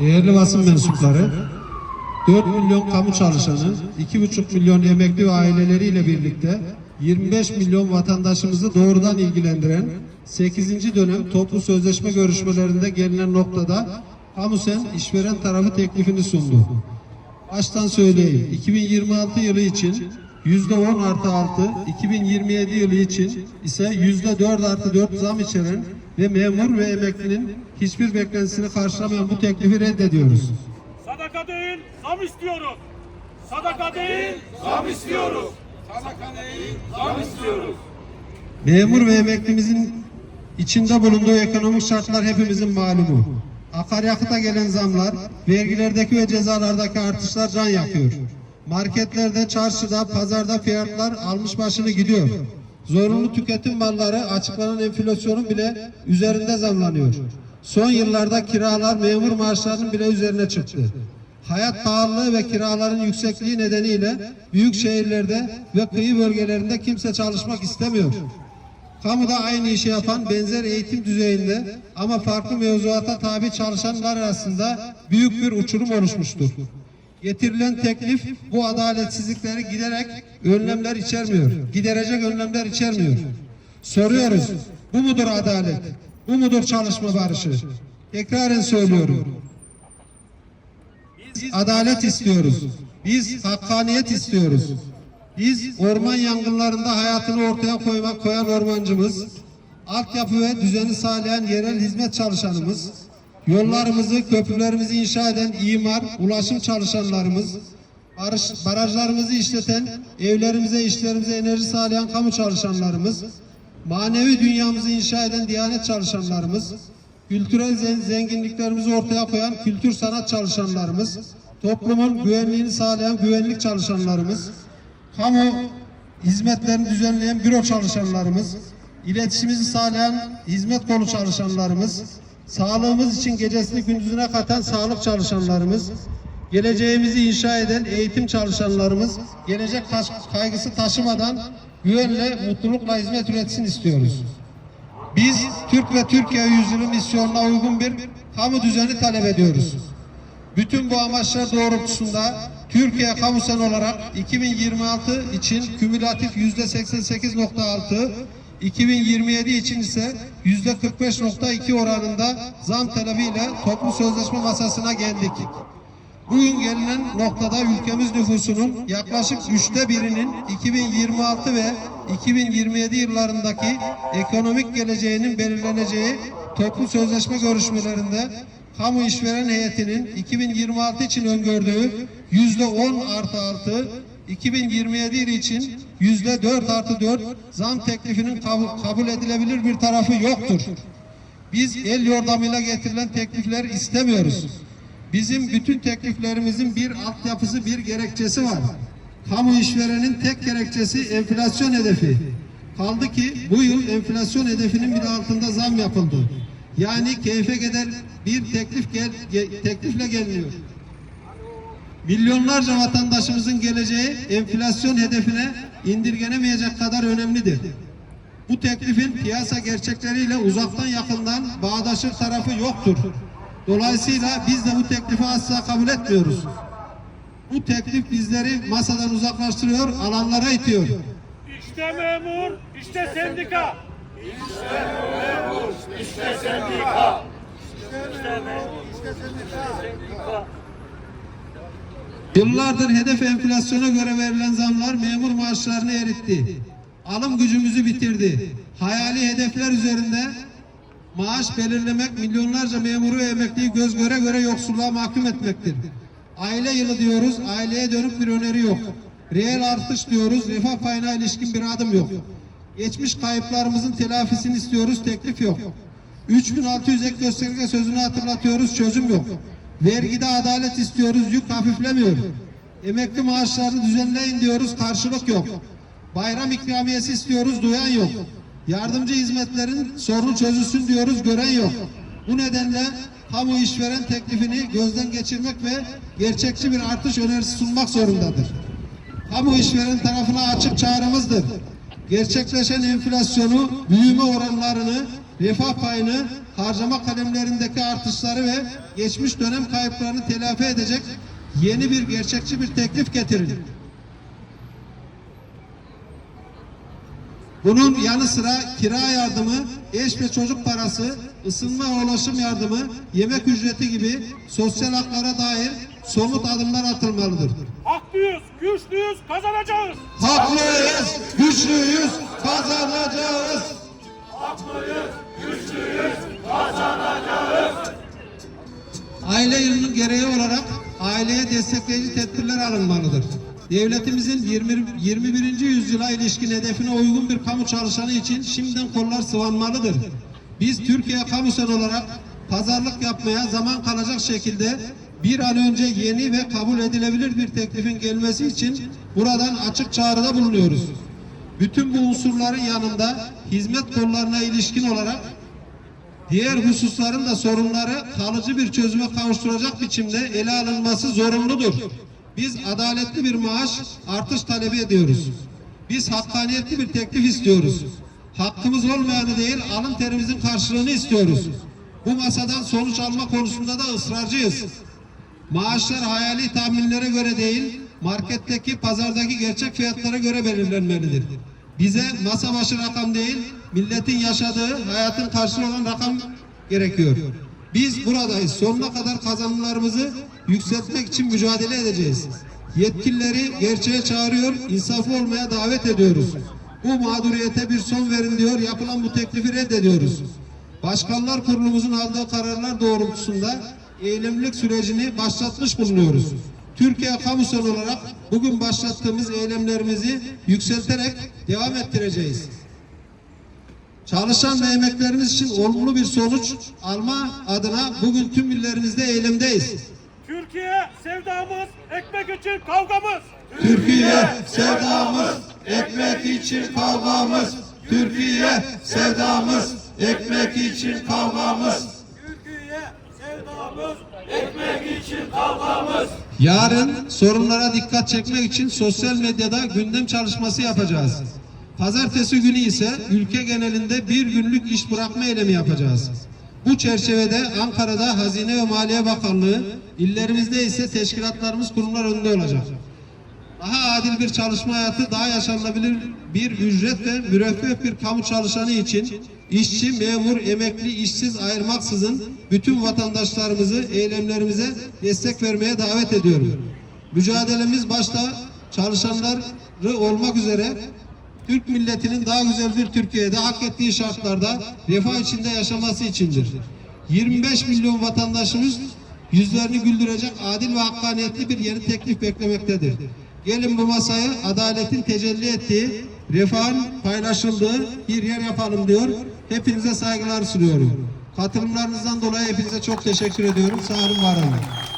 değerli basın mensupları, 4 milyon kamu çalışanı, 2,5 milyon emekli ve aileleriyle birlikte 25 milyon vatandaşımızı doğrudan ilgilendiren 8. dönem toplu sözleşme görüşmelerinde gelinen noktada Kamusen işveren tarafı teklifini sundu. Baştan söyleyeyim, 2026 yılı için %10 artı 6, 2027 yılı için ise %4 artı 4 zam içeren ve memur ve emeklinin hiçbir beklentisini karşılamayan bu teklifi reddediyoruz. Sadaka değil, zam istiyoruz. Sadaka değil, zam istiyoruz. Sadaka değil, zam istiyoruz. Memur ve emeklimizin içinde bulunduğu ekonomik şartlar hepimizin malumu. Akaryakıta gelen zamlar, vergilerdeki ve cezalardaki artışlar can yakıyor. Marketlerde, çarşıda, pazarda fiyatlar almış başını gidiyor. Zorunlu tüketim malları açıklanan enflasyonun bile üzerinde zamlanıyor. Son yıllarda kiralar memur maaşlarının bile üzerine çıktı. Hayat pahalılığı ve kiraların yüksekliği nedeniyle büyük şehirlerde ve kıyı bölgelerinde kimse çalışmak istemiyor. Kamuda aynı işi yapan benzer eğitim düzeyinde ama farklı mevzuata tabi çalışanlar arasında büyük bir uçurum oluşmuştur. Getirilen teklif bu adaletsizlikleri giderek önlemler içermiyor. Giderecek önlemler içermiyor. Soruyoruz. Bu mudur adalet? Bu mudur çalışma barışı? Tekraren söylüyorum. Biz adalet istiyoruz. Biz hakkaniyet istiyoruz. Biz orman yangınlarında hayatını ortaya koymak koyan ormancımız, altyapı ve düzeni sağlayan yerel hizmet çalışanımız, yollarımızı, köprülerimizi inşa eden imar, ulaşım çalışanlarımız, barış, barajlarımızı işleten, evlerimize, işlerimize enerji sağlayan kamu çalışanlarımız, manevi dünyamızı inşa eden diyanet çalışanlarımız, kültürel zen- zenginliklerimizi ortaya koyan kültür sanat çalışanlarımız, toplumun güvenliğini sağlayan güvenlik çalışanlarımız, kamu hizmetlerini düzenleyen büro çalışanlarımız, iletişimimizi sağlayan hizmet kolu çalışanlarımız, sağlığımız için gecesini gündüzüne katan sağlık çalışanlarımız, geleceğimizi inşa eden eğitim çalışanlarımız, gelecek kaygısı taşımadan güvenle, mutlulukla hizmet üretsin istiyoruz. Biz Türk ve Türkiye yüzyılı misyonuna uygun bir kamu düzeni talep ediyoruz. Bütün bu amaçlar doğrultusunda Türkiye Kamusen olarak 2026 için kümülatif %88.6, 2027 için ise %45.2 oranında zam talebiyle toplu sözleşme masasına geldik. Bugün gelinen noktada ülkemiz nüfusunun yaklaşık üçte birinin 2026 ve 2027 yıllarındaki ekonomik geleceğinin belirleneceği toplu sözleşme görüşmelerinde kamu işveren heyetinin 2026 için öngördüğü yüzde 10 artı 6, 2027 yılı için yüzde 4 artı 4 zam teklifinin kabul- edilebilir bir tarafı yoktur. Biz el yordamıyla getirilen teklifler istemiyoruz. Bizim bütün tekliflerimizin bir altyapısı, bir gerekçesi var. Kamu işverenin tek gerekçesi enflasyon hedefi. Kaldı ki bu yıl enflasyon hedefinin bile altında zam yapıldı. Yani keyfe gider bir teklif gel, ge- teklifle geliniyor. Milyonlarca vatandaşımızın geleceği enflasyon hedefine indirgenemeyecek kadar önemlidir. Bu teklifin piyasa gerçekleriyle uzaktan yakından bağdaşır tarafı yoktur. Dolayısıyla biz de bu teklifi asla kabul etmiyoruz. Bu teklif bizleri masadan uzaklaştırıyor, alanlara itiyor. İşte memur, işte sendika. İşte memur, işte sendika. İşte memur, işte sendika. Yıllardır hedef enflasyona göre verilen zamlar memur maaşlarını eritti. Alım gücümüzü bitirdi. Hayali hedefler üzerinde maaş belirlemek milyonlarca memuru ve emekliyi göz göre göre yoksulluğa mahkum etmektir. Aile yılı diyoruz, aileye dönük bir öneri yok. Reel artış diyoruz, refah payına ilişkin bir adım yok. Geçmiş kayıplarımızın telafisini istiyoruz, teklif yok. 3600 ek gösterge sözünü hatırlatıyoruz, çözüm yok. Vergide adalet istiyoruz, yük hafiflemiyor. Emekli maaşlarını düzenleyin diyoruz, karşılık yok. Bayram ikramiyesi istiyoruz, duyan yok. Yardımcı hizmetlerin sorunu çözülsün diyoruz, gören yok. Bu nedenle kamu işveren teklifini gözden geçirmek ve gerçekçi bir artış önerisi sunmak zorundadır. Kamu işveren tarafına açık çağrımızdır. Gerçekleşen enflasyonu, büyüme oranlarını, refah payını harcama kalemlerindeki artışları ve geçmiş dönem kayıplarını telafi edecek yeni bir gerçekçi bir teklif getirin. Bunun yanı sıra kira yardımı, eş ve çocuk parası, ısınma ve ulaşım yardımı, yemek ücreti gibi sosyal haklara dair somut adımlar atılmalıdır. Haklıyız, güçlüyüz, kazanacağız. Haklıyız, güçlüyüz, kazanacağız. Aile yılının gereği olarak aileye destekleyici tedbirler alınmalıdır. Devletimizin 20, 21. yüzyıla ilişkin hedefine uygun bir kamu çalışanı için şimdiden kollar sıvanmalıdır. Biz Türkiye kamusen olarak pazarlık yapmaya zaman kalacak şekilde bir an önce yeni ve kabul edilebilir bir teklifin gelmesi için buradan açık çağrıda bulunuyoruz. Bütün bu unsurların yanında hizmet kollarına ilişkin olarak diğer hususların da sorunları kalıcı bir çözüme kavuşturacak biçimde ele alınması zorunludur. Biz adaletli bir maaş artış talebi ediyoruz. Biz hakkaniyetli bir teklif istiyoruz. Hakkımız olmayanı değil, alın terimizin karşılığını istiyoruz. Bu masadan sonuç alma konusunda da ısrarcıyız. Maaşlar hayali tahminlere göre değil, marketteki, pazardaki gerçek fiyatlara göre belirlenmelidir. Bize masa başı rakam değil, milletin yaşadığı, hayatın karşılığı olan rakam gerekiyor. Biz buradayız. Sonuna kadar kazanımlarımızı yükseltmek için mücadele edeceğiz. Yetkilileri gerçeğe çağırıyor, insaflı olmaya davet ediyoruz. Bu mağduriyete bir son verin diyor, yapılan bu teklifi reddediyoruz. Başkanlar Kurulumuzun aldığı kararlar doğrultusunda eylemlilik sürecini başlatmış bulunuyoruz. Türkiye kamusal olarak bugün başlattığımız eylemlerimizi yükselterek devam ettireceğiz. Çalışan ve emeklerimiz için olumlu bir sonuç alma adına bugün tüm illerimizde eylemdeyiz. Türkiye sevdamız, ekmek için kavgamız. Türkiye sevdamız, ekmek için kavgamız. Türkiye sevdamız, ekmek için kavgamız. İçin kavgamız. Yarın sorunlara dikkat çekmek için sosyal medyada gündem çalışması yapacağız. Pazartesi günü ise ülke genelinde bir günlük iş bırakma eylemi yapacağız. Bu çerçevede Ankara'da Hazine ve Maliye Bakanlığı, illerimizde ise teşkilatlarımız kurumlar önünde olacak. Daha adil bir çalışma hayatı, daha yaşanılabilir bir ücret ve müreffeh bir kamu çalışanı için işçi, memur, emekli, işsiz ayırmaksızın bütün vatandaşlarımızı eylemlerimize destek vermeye davet ediyorum. Mücadelemiz başta çalışanları olmak üzere Türk milletinin daha güzel bir Türkiye'de hak ettiği şartlarda refah içinde yaşaması içindir. 25 milyon vatandaşımız yüzlerini güldürecek adil ve hakkaniyetli bir yeni teklif beklemektedir. Gelin bu masayı adaletin tecelli ettiği, refahın paylaşıldığı bir yer yapalım diyor. Hepinize saygılar sunuyorum. Katılımlarınızdan dolayı hepinize çok teşekkür ediyorum. Sağ olun, var olun.